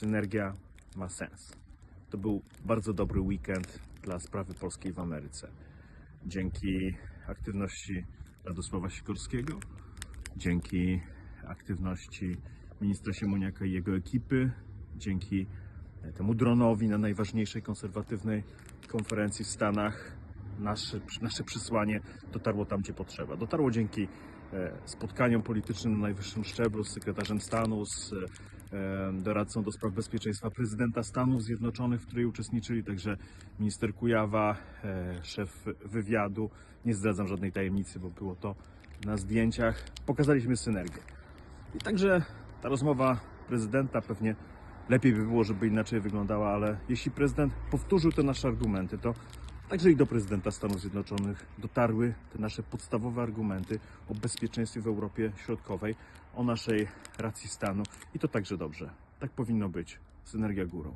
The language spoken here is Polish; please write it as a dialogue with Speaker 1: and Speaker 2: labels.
Speaker 1: synergia ma sens. To był bardzo dobry weekend dla sprawy polskiej w Ameryce. Dzięki aktywności Radosława Sikorskiego, dzięki aktywności ministra Siemoniaka i jego ekipy, dzięki temu dronowi na najważniejszej konserwatywnej konferencji w Stanach, nasze, nasze przesłanie dotarło tam, gdzie potrzeba. Dotarło dzięki e, spotkaniom politycznym na najwyższym szczeblu z sekretarzem stanu, z e, doradcą do spraw bezpieczeństwa prezydenta Stanów Zjednoczonych, w której uczestniczyli także minister Kujawa, e, szef wywiadu. Nie zdradzam żadnej tajemnicy, bo było to na zdjęciach. Pokazaliśmy synergię. I także ta rozmowa prezydenta pewnie lepiej by było, żeby inaczej wyglądała, ale jeśli prezydent powtórzył te nasze argumenty, to także i do prezydenta Stanów Zjednoczonych dotarły te nasze podstawowe argumenty o bezpieczeństwie w Europie Środkowej, o naszej racji stanu i to także dobrze. Tak powinno być. Synergia górą.